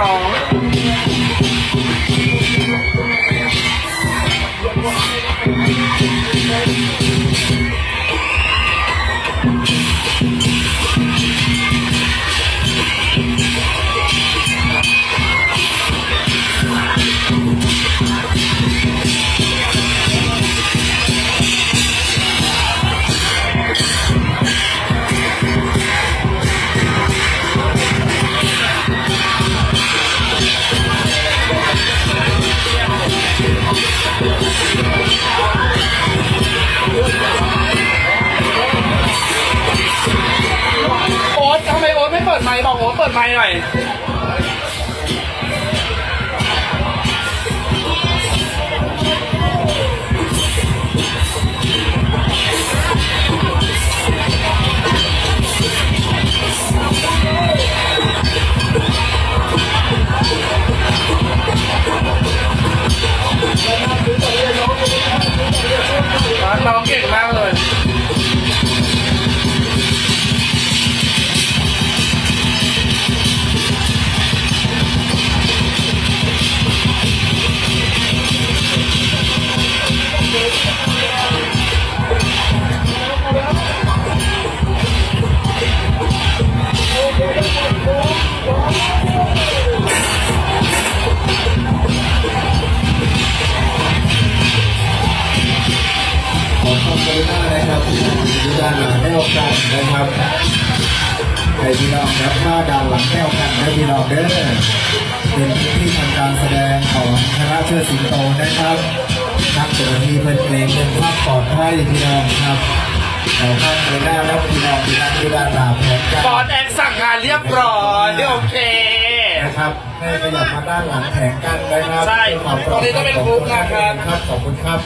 น้องโเปิดไมค์บอกโอ๊ตเปิดไมค์หน่อย นะครับให้พี่น้องครับถ้าด้านหลังให้โอกาสให้พี่น้องเด้อเป็นที่ทำการแสดงของคณะเชิดสิงโตนะครับนักเจ้าหน้าที่เพื่อนเกรงเรื่องความปลอดภัยพี่น้องครับขอความกรุณาแล้วพี่น้องที่นั่งที่ด้านหลังของการบอสแอกสั่งงานเรียบร้อยโอเคนะครับให้ขยับมาด้านหลังแผงกันนะครับใช่เพื่อความปลอดตรงนี้ต้องเป็นกรุ๊ปนะครับครับ ขอบคุณครับ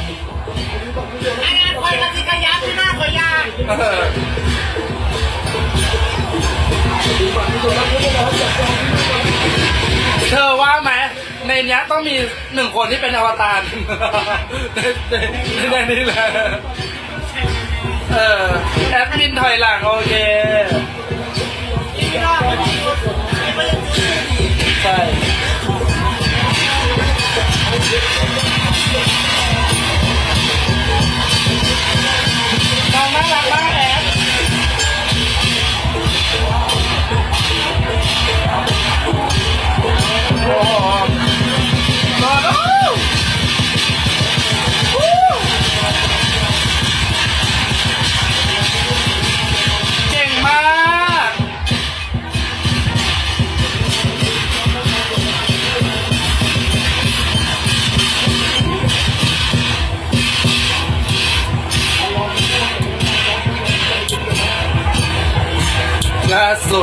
เนี้ยต้องมีหนึ่งคนที่เป็นอวตารในในในนี้แหละเออแอดมินถอยหลังโอเค ล่